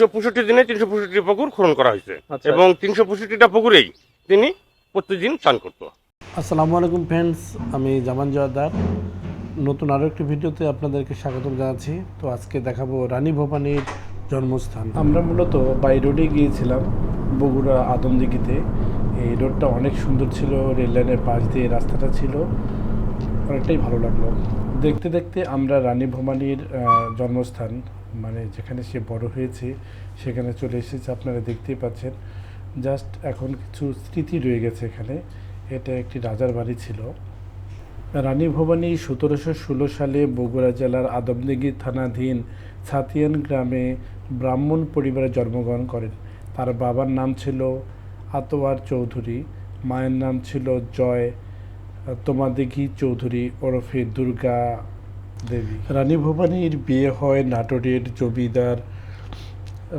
তিনশো পঁয়ষট্টি দিনে তিনশো পঁয়ষট্টি পুকুর খনন করা হয়েছে। আচ্ছা। এবং তিনশো পঁয়ষট্টিটা পুকুরেই তিনি প্রতিদিন চান করত। আসসালামু আলাইকুম ফ্রেন্ডস আমি জামান জয়দার। নতুন আরও একটি ভিডিওতে আপনাদেরকে স্বাগতম জানাচ্ছি। তো আজকে দেখাবো রানী ভবানীর জন্মস্থান। আমরা মূলত বাই রোডে গিয়েছিলাম বগুড়া আদমদিঘিতে। এই রোডটা অনেক সুন্দর ছিল রেল লাইনের পাশ দিয়ে রাস্তাটা ছিল। অনেকটাই ভালো লাগল। দেখতে দেখতে আমরা রানী ভবানীর জন্মস্থান মানে যেখানে সে বড় হয়েছে, সেখানে চলে এসেছে, আপনারা দেখতেই পাচ্ছেন। জাস্ট এখন কিছু স্মৃতি রয়ে গেছে এখানে। এটা একটি রাজার বাড়ি ছিল। রানী ভবানী সতেরোশো ষোলো সালে বগুড়া জেলার আদমদিঘি থানাধীন ছাতিয়ান গ্রামে ব্রাহ্মণ পরিবারে জন্মগ্রহণ করেন। তার বাবার নাম ছিল আতোয়ার চৌধুরী, মায়ের নাম ছিল জয় তোমাদিঘি চৌধুরী ওরফে দুর্গা দেবী। রানী ভবানীর বিয়ে হয় নাটোরের জমিদার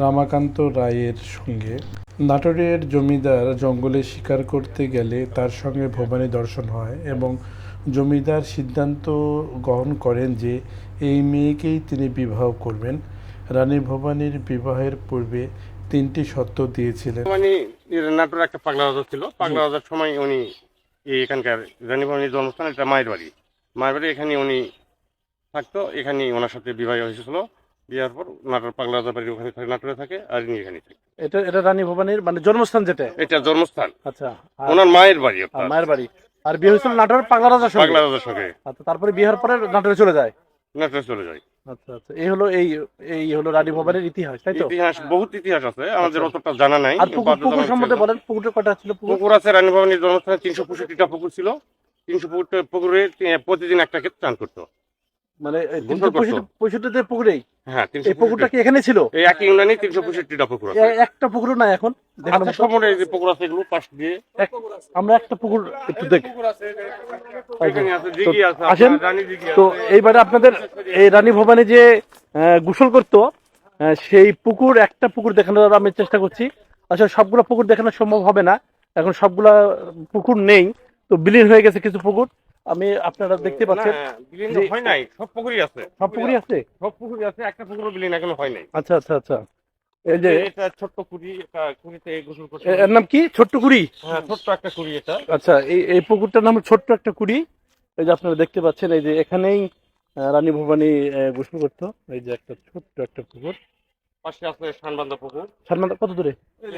রামাকান্ত রায়ের সঙ্গে। নাটোরের জমিদার জঙ্গলে শিকার করতে গেলে তার সঙ্গে ভবানী দর্শন হয় এবং জমিদার সিদ্ধান্ত গ্রহণ করেন যে এই মেয়েকেই তিনি বিবাহ করবেন। রানী ভবানীর বিবাহের পূর্বে তিনটি শর্ত দিয়েছিলেন। মানে নাটোর একটা পাগলা রাজা ছিল। পাগলা রাজার সময় উনি এখানকার রানী ভবানীর জন্মস্থান এটা মায়ের বাড়ি। মায়ের বাড়ি এখানে উনি থাকতো এখানে ওনার সাথে বিবাহ হয়েছিল। বিয়ার পর নাটোর পাগলা বাড়ি ওখানে থাকে নাটোরে থাকে আর ইনি এখানে থাকে। এটা এটা রানী ভবানীর মানে জন্মস্থান যেটা? এটা জন্মস্থান। আচ্ছা ওনার মায়ের বাড়ি মায়ের বাড়ি। আর বিয়ে হয়েছিল নাটোর পাগলা রাজার সঙ্গে? পাগলা রাজার সঙ্গে। আচ্ছা তারপরে বিয়ে হওয়ার পরে নাটোরে চলে যায়? নাটোরে চলে যায়। আচ্ছা আচ্ছা। এই হলো এই এই হলো রানী ভবনের ইতিহাস তাই তো? ইতিহাস বহুত ইতিহাস আছে। আমাদের অতটা জানা নাই আর পুকুর পুকুর সম্বন্ধে বলেন পুকুরটা কটা ছিল? পুকুর পুকুর আছে রানী ভবনের জন্মস্থানে তিনশো পঁয়ষট্টিটা পুকুর ছিল। তিনশো পুকুরে প্রতিদিন একটা ক্ষেত্রে চান করতো। মানে পঁয়ষট্টিতে পুকুরেই। হ্যাঁ এই পুকুরটা কি এখানে ছিল? এই একই ইউনিয়নে তিনশো পঁয়ষট্টিটা পুকুর একটা পুকুরও নাই এখন। আচ্ছা যে পুকুর আছে এগুলো পাশ দিয়ে। আমরা একটা পুকুর একটু দেখ। আসেন। তো এইবারে আপনাদের এই রানী ভবানী যে গোসল করতো সেই পুকুর একটা পুকুর দেখানোর আমি চেষ্টা করছি। আসলে সবগুলো পুকুর দেখানো সম্ভব হবে না। এখন সবগুলা পুকুর নেই। তো বিলীন হয়ে গেছে কিছু পুকুর। আমি আপনারা দেখতে পাচ্ছেন। বিলীন যে- হয় নাই সব পুকুরই আছে। সব পুকুরই আছে? সব পুকুরই আছে একটা পুকুরও বিলীন এখনও হয় নাই। আচ্ছা আচ্ছা আচ্ছা। এই যে এটা ছোট্ট কুড়ি এটা কুড়িতে গোসল করছে এর নাম কি? ছোট্ট কুড়ি? হ্যাঁ ছোট্ট একটা কুড়ি এটা। আচ্ছা এই এই পুকুরটার নাম ছোট্ট একটা কুড়ি। এই যে আপনারা দেখতে পাচ্ছেন এই যে এখানেই রানী ভবানী গোসল করতো। এই যে একটা ছোট্ট একটা পুকুর। পাশে আছে শানবান্ধা পুকুর। সালমান কত দূরে?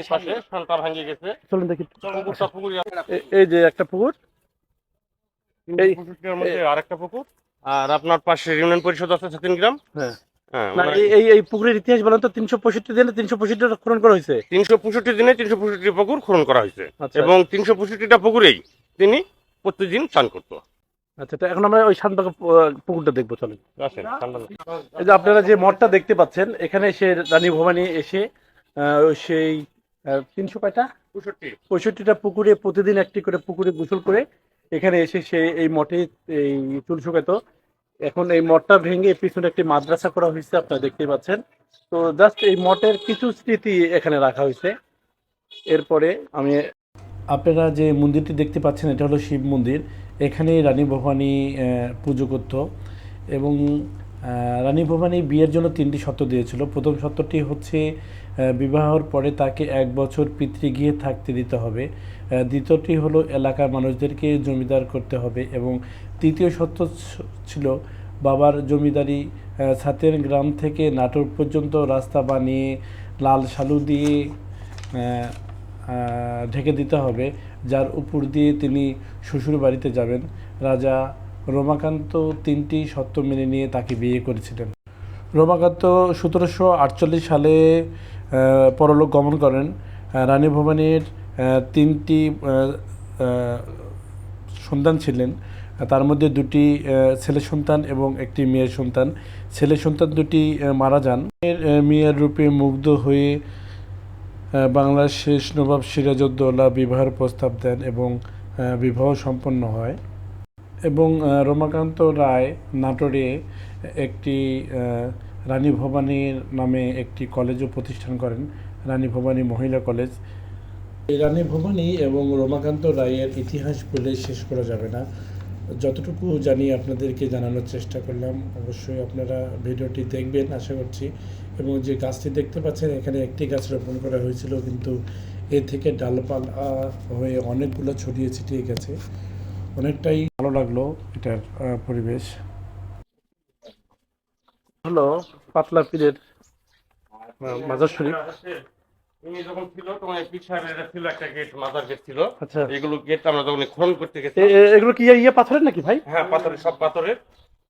পাশে শানটা ভাঙে গেছে। চলুন দেখি। পুকুরটা এ- এই যে একটা পুকুর। এই- আরেকটা পুকুর। আর আপনার পাশে ইউনিয়ন পরিষদ আছে ছাতিন গ্রাম? হ্যাঁ। হ্যাঁ এই এই এই পুকুরের ইতিহাস বলেন তো তিনশো পঁয়ষট্টি দিনে তিনশো পঁয়ষট্টি খনন করা হয়েছে। তিনশো পঁয়ষট্টি দিনে তিনশো পঁয়ষট্টি পুকুর খনন করা হয়েছে। আচ্ছা। এবং তিনশো পঁয়ষট্টিটা পুকুরেই তিনি প্রতিদিন চান করতো। আচ্ছা তো এখন আমরা ওই শান্ত পুকুরটা দেখব চলেন। এই যে আপনারা যে মঠটা দেখতে পাচ্ছেন এখানে এসে রানী ভবানী এসে আহ, সেই তিনশো কয়টা? পঁয়ষট্টি। পঁয়ষট্টিটা পুকুরে প্রতিদিন একটি করে পুকুরে গোসল করে এখানে এসে সে এই মঠে এই চুল শুকাতো। এখন এই মঠটা ভেঙে পিছনে একটি মাদ্রাসা করা হয়েছে, আপনারা দেখতে পাচ্ছেন। তো জাস্ট এই মঠের কিছু স্মৃতি এখানে রাখা হয়েছে। এরপরে আমি আপনারা যে মন্দিরটি দেখতে পাচ্ছেন, এটা হলো শিব মন্দির। এখানে রানী ভবানী পুজো করত। এবং রানী ভবানী বিয়ের জন্য তিনটি শর্ত দিয়েছিল। প্রথম শর্তটি হচ্ছে বিবাহর পরে তাকে এক বছর পিতৃগৃহে থাকতে দিতে হবে। দ্বিতীয়টি হলো, এলাকার মানুষদেরকে জমিদার করতে হবে এবং তৃতীয় শর্ত ছিল, বাবার জমিদারি ছাতের গ্রাম থেকে নাটোর পর্যন্ত রাস্তা বানিয়ে লাল শালু দিয়ে ঢেকে দিতে হবে, যার উপর দিয়ে তিনি শ্বশুর বাড়িতে যাবেন। রাজা রমাকান্ত তিনটি শর্ত মেনে নিয়ে তাকে বিয়ে করেছিলেন। রমাকান্ত সতেরোশো আটচল্লিশ সালে পরলোক গমন করেন। রানী ভবানীর তিনটি সন্তান ছিলেন। তার মধ্যে দুটি ছেলে সন্তান এবং একটি মেয়ের সন্তান। ছেলে সন্তান দুটি মারা যান। মেয়ের, রূপে মুগ্ধ হয়ে বাংলার শেষ নবাব সিরাজউদ্দৌলা বিবাহের প্রস্তাব দেন এবং বিবাহ সম্পন্ন হয়। রমাকান্ত রায় নাটোরে একটি রানী ভবানীর নামে একটি কলেজও প্রতিষ্ঠান করেন, রানী ভবানী মহিলা কলেজ। এই রানী ভবানী এবং রমাকান্ত রায়ের ইতিহাস বলে শেষ করা যাবে না। যতটুকু জানি আপনাদেরকে জানানোর চেষ্টা করলাম, অবশ্যই আপনারা ভিডিওটি দেখবেন, আশা করছি। এবং যে গাছটি দেখতে পাচ্ছেন, এখানে একটি গাছ রোপণ করা হয়েছিল, কিন্তু এ থেকে ডালপালা হয়ে অনেকগুলো ছড়িয়ে ছিটিয়ে গেছে। অনেকটাই ভালো লাগল এটার পরিবেশ। হলো পাতলা পীরের মাজার শরীফ। যখন ছিল তখন এই সাহেবের ছিল একটা গেট মাজার গেট ছিল। আচ্ছা। এগুলো গেট আমরা যখন খনন করতে গেছি এগুলো কি ইয়ে পাথরের নাকি ভাই? হ্যাঁ পাথরের সব পাথরের।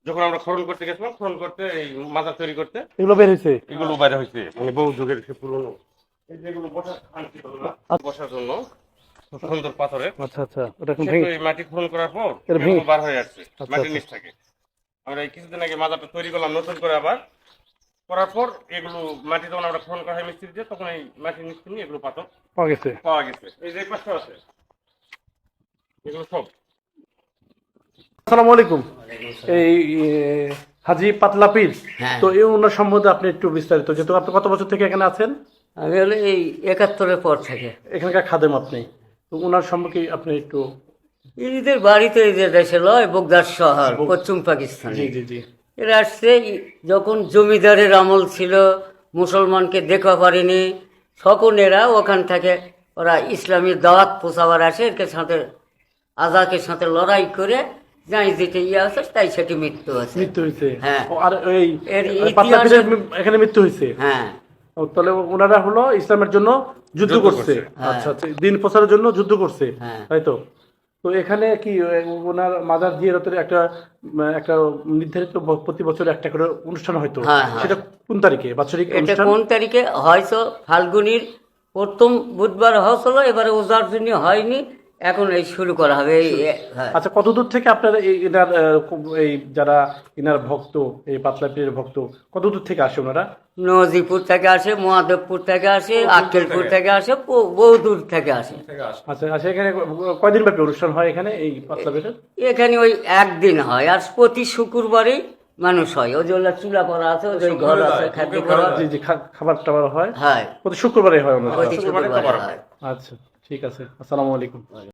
যখন আমরা খনন করতে গেছিলাম খনন করতে এই মাজার তৈরি করতে এগুলো বের হয়েছে এগুলো বাইরে হয়েছে মানে বহু যুগের সে পুরনো। এই যেগুলো বসার স্থান ছিল না, বসার জন্য। সুন্দর পাথরের আচ্ছা আচ্ছা ওটা এখন ভেঙে মাটি খনন করার পর বার হয়ে আসছে আচ্ছা, মাটির আচ্ছা। নিচ থেকে। আমরা এই কিছুদিন আগে মাজারটা তৈরি করলাম নতুন করে আবার। করার পর এগুলো মাটি যখন আমরা খনন করা হয় মিস্ত্রি দিয়ে তখন এই মাটির নিচ থেকে এগুলো পাথর পাওয়া গেছে। পাওয়া গেছে। এই যে পাঁচটা আছে এগুলো সব। আসসালামু আলাইকুম। এই হাজি পাতলা পীর। হ্যাঁ। তো এই ওনার সম্বন্ধে আপনি একটু বিস্তারিত যেহেতু আপনি কত বছর থেকে এখানে আছেন? আমি হলো এই একাত্তরের পর থেকে। এখানকার খাদেম আপনি। তো ওনার সম্পর্কে আপনি একটু এদের বাড়িতে এদের দেশে লয় বোগদার শহর পশ্চিম পাকিস্তান। জি জি জি। এরা আসছে যখন জমিদারের আমল ছিল মুসলমানকে দেখা পারেনি তখন এরা ওখান থেকে ওরা ইসলামী দাওয়াত পোষাবার আসে এর সাথে আজাকের সাথে লড়াই করে যাই যেটা ইয়ে আছে তাই সেটি মৃত্যু আছে মৃত্যু হয়েছে। হ্যাঁ। আর এই এখানে মৃত্যু হয়েছে? হ্যাঁ। তাহলে ওনারা হলো ইসলামের জন্য যুদ্ধ করছে। আচ্ছা আচ্ছা দিন প্রচারের জন্য যুদ্ধ করছে। হ্যাঁ। তাই তো? তো এখানে কি ওনার মাদার দিয়ে রতের একটা একটা নির্ধারিত প্রতি বছর একটা করে অনুষ্ঠান হয়তো হ্যাঁ, হ্যাঁ। সেটা কোন তারিখে? বাৎসরিক এটা কোন তারিখে? হয়তো ফাল্গুনির প্রথম বুধবার হয়েছিল এবারে ওজার জন্য হয়নি। এখন এই শুরু করা হবে এই হ্যাঁ। আচ্ছা কতদূর থেকে আপনারা এই এনার এই যারা এনার ভক্ত এই পাতলা পীরের ভক্ত কত দূর থেকে আসে ওনারা? নজিপুর থেকে আসে মহাদেবপুর থেকে আসে আক্কেলপুর থেকে আসে বহু দূর থেকে আসে। আচ্ছা আচ্ছা এখানে কয়দিন ব্যাপী অনুষ্ঠান হয় এখানে এই পাতলা পীরের? এখানে ওই একদিন হয় আর প্রতি শুক্রবারই মানুষ হয়। ওই যে ওলা চুলা করা আছে ওই যে ঘর আছে খাদ্য করা জি জি খাবার টাবার হয়? হয়। প্রতি শুক্রবারে হয় অনুষ্ঠান প্রতি শুক্রবারে হয়। আচ্ছা ঠিক আছে আসসালামু আলাইকুম।